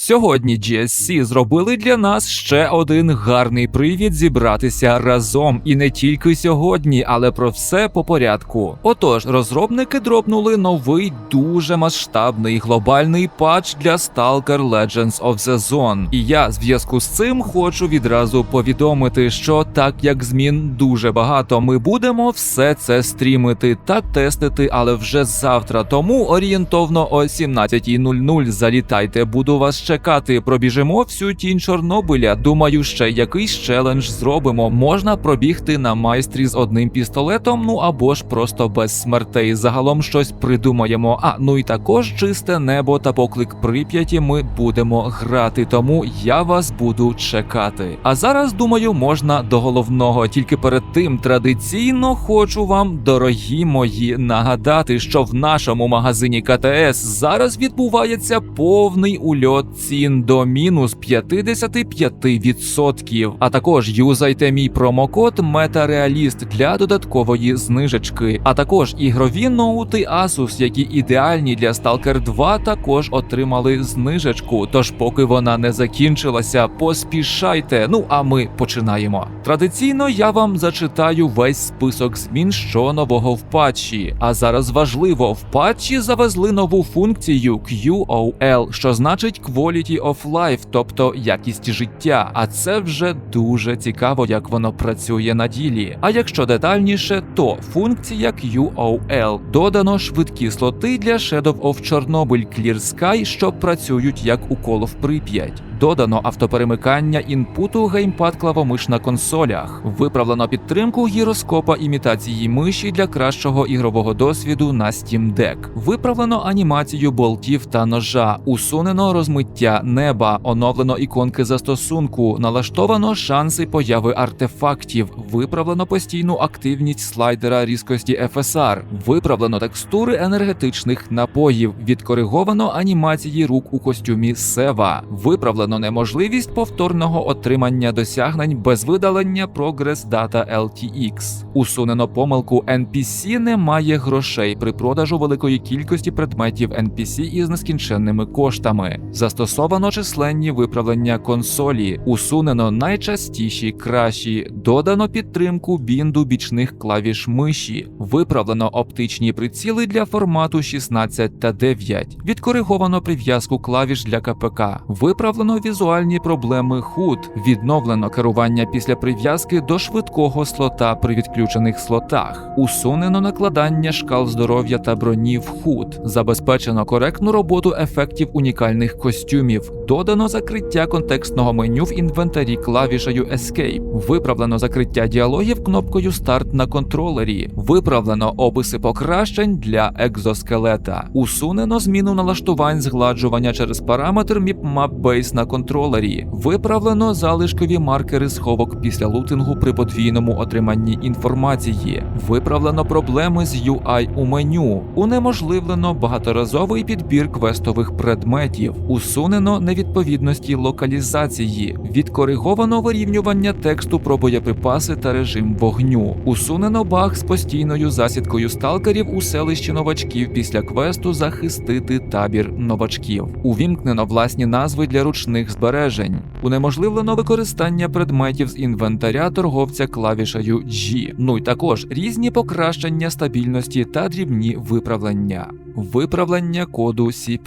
Сьогодні GSC зробили для нас ще один гарний привід зібратися разом, і не тільки сьогодні, але про все по порядку. Отож, розробники дропнули новий дуже масштабний глобальний патч для Stalker Legends of the Zone. І я в зв'язку з цим хочу відразу повідомити, що так як змін дуже багато, ми будемо все це стрімити та тестити, але вже завтра. Тому орієнтовно о 17.00 залітайте, буду вас чекати. Пробіжимо всю тінь Чорнобиля. Думаю, ще якийсь челендж зробимо. Можна пробігти на майстрі з одним пістолетом, ну або ж просто без смертей. Загалом щось придумаємо. А ну і також чисте небо та поклик Прип'яті ми будемо грати. Тому я вас буду чекати. А зараз думаю, можна до головного. Тільки перед тим традиційно хочу вам, дорогі мої, нагадати, що в нашому магазині КТС зараз відбувається повний ульот цін до мінус 55%. А також юзайте мій промокод Метареаліст для додаткової знижечки. А також ігрові ноути Asus, які ідеальні для Stalker 2, також отримали знижечку. Тож, поки вона не закінчилася, поспішайте. Ну а ми починаємо. Традиційно я вам зачитаю весь список змін, що нового в патчі. А зараз важливо, в патчі завезли нову функцію QOL, що значить Quality of Life, тобто якість життя. А це вже дуже цікаво, як воно працює на ділі. А якщо детальніше, то функція QOL додано швидкі слоти для Shadow of Chernobyl Clear Sky, що працюють як у Call of Pripyat. Додано автоперемикання інпуту геймпад клавомиш на консолях, виправлено підтримку гіроскопа імітації миші для кращого ігрового досвіду на Steam Deck, виправлено анімацію болтів та ножа, усунено розмиття неба, оновлено іконки застосунку, налаштовано шанси появи артефактів, виправлено постійну активність слайдера різкості FSR, виправлено текстури енергетичних напоїв, відкориговано анімації рук у костюмі Сева, виправлено неможливість повторного отримання досягнень без видалення Progress Data LTX. Усунено помилку NPC немає грошей при продажу великої кількості предметів NPC із нескінченними коштами. Застосовано численні виправлення консолі, усунено найчастіші кращі, додано підтримку бінду бічних клавіш миші, виправлено оптичні приціли для формату 16 та 9, відкориговано прив'язку клавіш для КПК, виправлено візуальні проблеми HUD, відновлено керування після прив'язки до швидкого слота при відключених слотах, усунено накладання шкал здоров'я та броні в HUD, забезпечено коректну роботу ефектів унікальних костюмів, додано закриття контекстного меню в інвентарі клавішею Escape, виправлено закриття діалогів кнопкою Старт на контролері, виправлено описи покращень для екзоскелета, усунено зміну налаштувань згладжування через параметр MIPMAP Base на контролері, виправлено залишкові маркери сховок після лутингу при подвійному отриманні інформації, виправлено проблеми з UI у меню, унеможливлено багаторазовий підбір квестових предметів, усунено невідповідності локалізації, відкориговано вирівнювання тексту про боєприпаси та режим вогню, усунено баг з постійною засідкою сталкерів у селищі новачків після квесту захистити табір новачків, увімкнено власні назви для ручних збережень, унеможливлено використання предметів з інвентаря торговця клавішею G. Ну й також різні покращення стабільності та дрібні виправлення. Виправлення коду C++.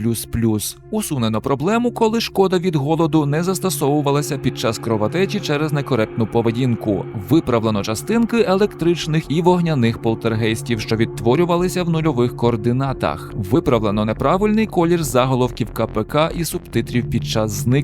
Усунено проблему, коли шкода від голоду не застосовувалася під час кровотечі через некоректну поведінку. Виправлено частинки електричних і вогняних полтергейстів, що відтворювалися в нульових координатах. Виправлено неправильний колір заголовків КПК і субтитрів під час зникнення.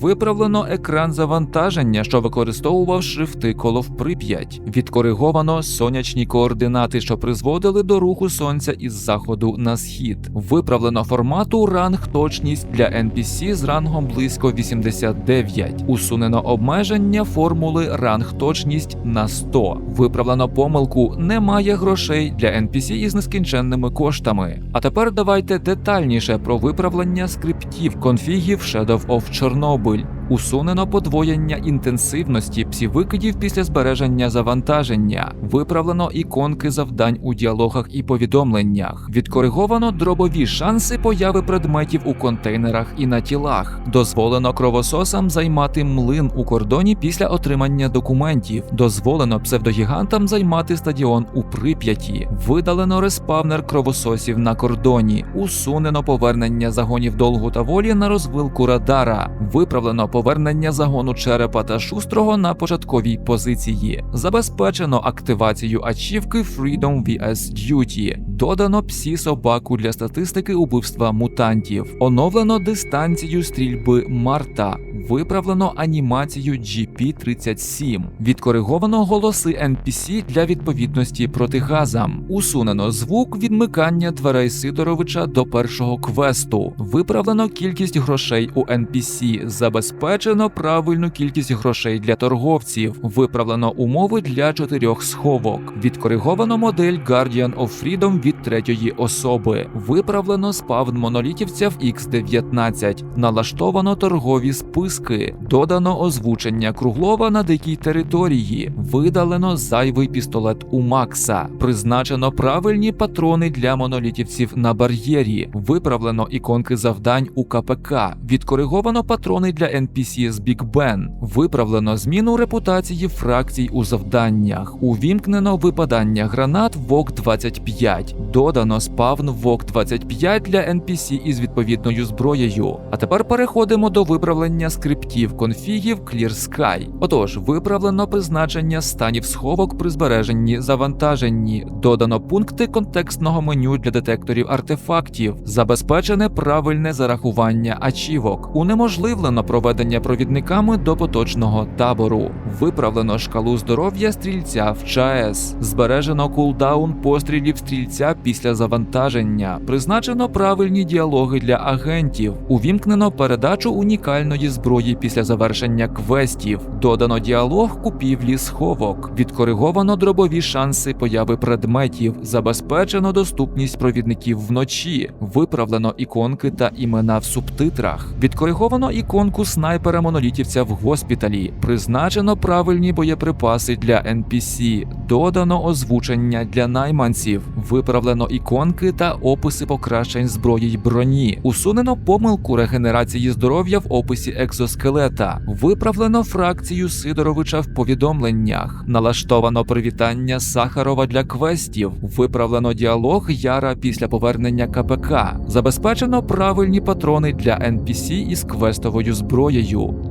Виправлено екран завантаження, що використовував шрифти колов Прип'ять. Відкориговано сонячні координати, що призводили до руху сонця із заходу на схід. Виправлено формату ранг точність для NPC з рангом близько 89. Усунено обмеження формули ранг точність на 100. Виправлено помилку немає грошей для NPC із нескінченними коштами. А тепер давайте детальніше про виправлення скриптів конфігів Shadow of Chernobyl. Усунено подвоєння інтенсивності псівикидів після збереження завантаження, виправлено іконки завдань у діалогах і повідомленнях, відкориговано дробові шанси появи предметів у контейнерах і на тілах. Дозволено кровососам займати млин у кордоні після отримання документів. Дозволено псевдогігантам займати стадіон у Прип'яті. Видалено респавнер кровососів на кордоні. Усунено повернення загонів долгу та волі на розвилку радара. Виправлено повернення загону черепа та шустрого на початковій позиції. Забезпечено активацію ачівки Freedom vs Duty. Додано псі собаку для статистики убивства мутантів. Оновлено дистанцію стрільби Марта. Виправлено анімацію GP37. Відкориговано голоси NPC для відповідності протигазам. Усунено звук відмикання дверей Сидоровича до першого квесту. Виправлено кількість грошей у NPC. Забезпечено правильну кількість грошей для торговців. Виправлено умови для чотирьох сховок. Відкориговано модель Guardian of Freedom від третьої особи. Виправлено спавн монолітівця в X19. Налаштовано торгові списки. Додано озвучення круглова на дикій території. Видалено зайвий пістолет у Макса. Призначено правильні патрони для монолітівців на бар'єрі. Виправлено іконки завдань у КПК. Відкориговано патрони для NPC з Big Ben. Виправлено зміну репутації фракцій у завданнях. Увімкнено випадання гранат ВОК 25. Додано спавн ВОК 25 для NPC із відповідною зброєю. А тепер переходимо до виправлення скриптів конфігів Clear Sky. Отож, виправлено призначення станів сховок при збереженні завантаженні. Додано пункти контекстного меню для детекторів артефактів. Забезпечене правильне зарахування ачівок. Унеможливлено проведення провідниками до поточного табору. Виправлено шкалу здоров'я стрільця в ЧАЕС. Збережено кулдаун пострілів стрільця після завантаження. Призначено правильні діалоги для агентів. Увімкнено передачу унікальної зброї після завершення квестів. Додано діалог купівлі сховок. Відкориговано дробові шанси появи предметів. Забезпечено доступність провідників вночі. Виправлено іконки та імена в субтитрах. Відкориговано іконку снайпера монолітівця в госпіталі. Призначено правильні боєприпаси для NPC. Додано озвучення для найманців. Виправлено іконки та описи покращень зброї й броні. Усунено помилку регенерації здоров'я в описі екзоскелета. Виправлено фракцію Сидоровича в повідомленнях. Налаштовано привітання Сахарова для квестів. Виправлено діалог Яра після повернення КПК. Забезпечено правильні патрони для NPC із квестовою зброєю.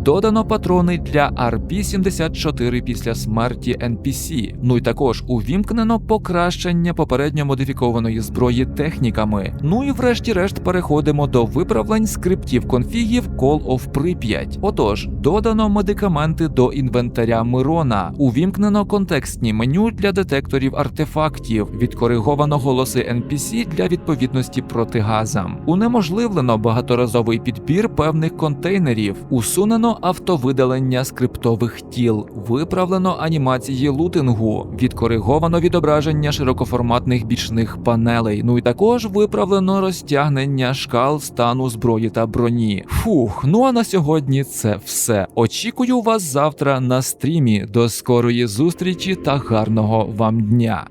Додано патрони для RP-74 після смерті NPC. Ну й також увімкнено покращення попередньо модифікованої зброї техніками. Ну і врешті-решт переходимо до виправлень скриптів конфігів Call of Pripyat. Отож, додано медикаменти до інвентаря Мирона, увімкнено контекстні меню для детекторів артефактів, відкориговано голоси NPC для відповідності протигазам, унеможливлено багаторазовий підбір певних контейнерів, усунено автовидалення скриптових тіл, виправлено анімації лутингу, відкориговано відображення широкоформатних бічних панелей. Ну і також виправлено розтягнення шкал стану зброї та броні. Фух, ну а на сьогодні це все. Очікую вас завтра на стрімі. До скорої зустрічі та гарного вам дня.